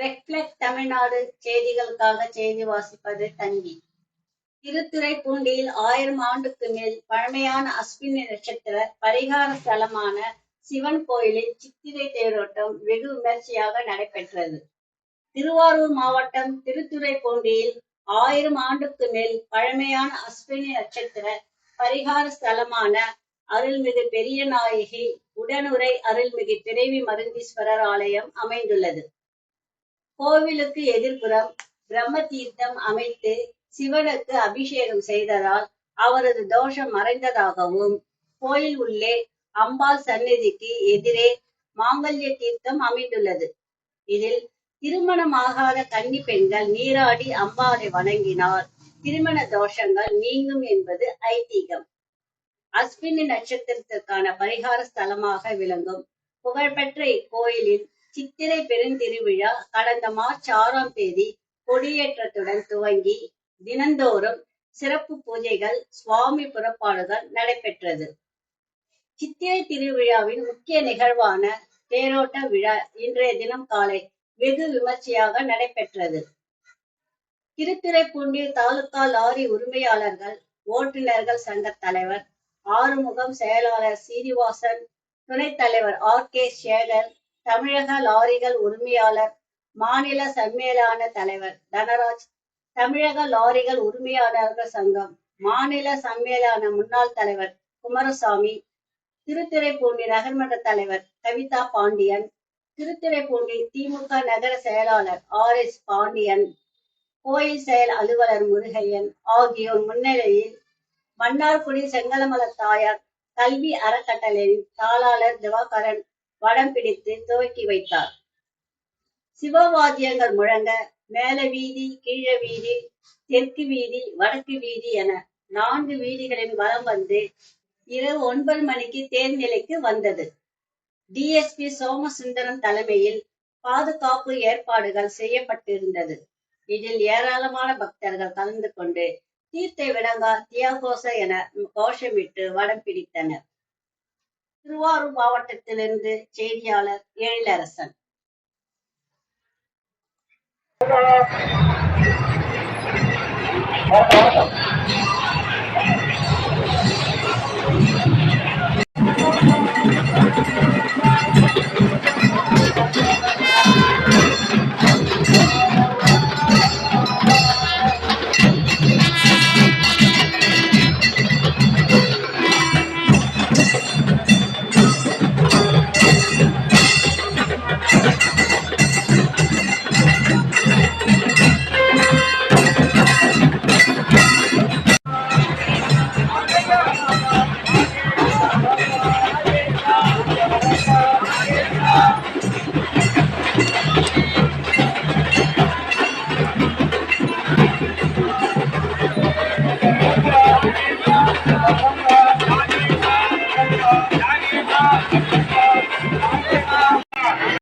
Reflect Tamil Nadu செய்திகளுக்காக செய்தி வாசிப்பது தங்கி திருத்துறைப்பூண்டியில் ஆயிரம் ஆண்டுக்கு மேல் பழமையான அஸ்வினி நட்சத்திர பரிகார ஸ்தலமான சிவன் கோயிலில் சித்திரை தேரோட்டம் வெகு விமர்சையாக நடைபெற்றது. திருவாரூர் மாவட்டம் திருத்துறைப்பூண்டியில் ஆயிரம் ஆண்டுக்கு மேல் பழமையான அஸ்வினி நட்சத்திர பரிகார ஸ்தலமான அருள்மிகு பெரிய நாயகி உடனுரை அருள்மிகு பிறவி மருந்தீஸ்வரர் ஆலயம் அமைந்துள்ளது. கோவிலுக்கு எதிர்ப்புறம் பிரம்ம தீர்த்தம் அமைத்து சிவனுக்கு அபிஷேகம் செய்ததால் அவரது தோஷம் மறைந்ததாகவும் கோயில் உள்ளே அம்பாள் சந்நிதிக்கு எதிரே மாங்கல்ய தீர்த்தம் அமைந்துள்ளது. இதில் திருமணமாகாத கன்னி பெண்கள் நீராடி அம்பாளை வணங்கினால் திருமண தோஷங்கள் நீங்கும் என்பது ஐதீகம். அஸ்வினி நட்சத்திரத்திற்கான பரிகார ஸ்தலமாக விளங்கும் புகழ்பெற்ற இக்கோயிலில் சித்திரை பெருந்திருவிழா கடந்த மார்ச் ஆறாம் தேதி கொடியேற்றத்துடன் துவங்கி தினந்தோறும் சிறப்பு பூஜைகள் சுவாமி புறப்பாடுகள் நடைபெற்றது. சித்திரை திருவிழாவின் முக்கிய நிகழ்வான தேரோட்ட விழா இன்றைய தினம் காலை வெகு விமர்சையாக நடைபெற்றது. திருத்துறைப்பூண்டி தாலுகா லாரி உரிமையாளர்கள் ஓட்டுநர்கள் சங்க தலைவர் ஆறுமுகம் செயலாளர் சீனிவாசன் துணைத் தலைவர் ஆர் கே சேகர் தமிழக லாரிகள் உரிமையாளர் மாநில சம்மேளான தலைவர் தனராஜ். தமிழக லாரிகள் உரிமையாளர்கள் சங்கம் மாநில சம்மேளான முன்னாள் தலைவர் குமாரசாமி. திருத்துறைப்பூண்டி நகர்மன்ற தலைவர் கவிதா பாண்டியன். திருத்துறைப்பூண்டி திமுக நகர செயலாளர் ஆர் எஸ் பாண்டியன். கோயில் செயல் அலுவலர் முருகையன் ஆகியோர் முன்னிலையில் மன்னார்குடி செங்கலமல தாயார் கல்வி அறக்கட்டளையின் தாளாளர் திவாகரன் வடம் பிடித்து துவக்கி வைத்தார். சிவவாத்தியங்கள் முழங்க மேல வீதி கீழ வீதி தெற்கு வீதி வடக்கு வீதி என நான்கு வீதிகளின் வலம் வந்து இரவு ஒன்பது மணிக்கு தேர்நிலைக்கு வந்தது. டிஎஸ்பி சோமசுந்தரம் தலைமையில் பாதுகாப்பு ஏற்பாடுகள் செய்யப்பட்டிருந்தது. இதில் ஏராளமான பக்தர்கள் கலந்து கொண்டு தீர்த்தை விடங்கா தியாகோச என கோஷமிட்டு வடம் பிடித்தனர். திருவாரூர் மாவட்டத்திலிருந்து செய்தியாளர் எழிலரசன். Thank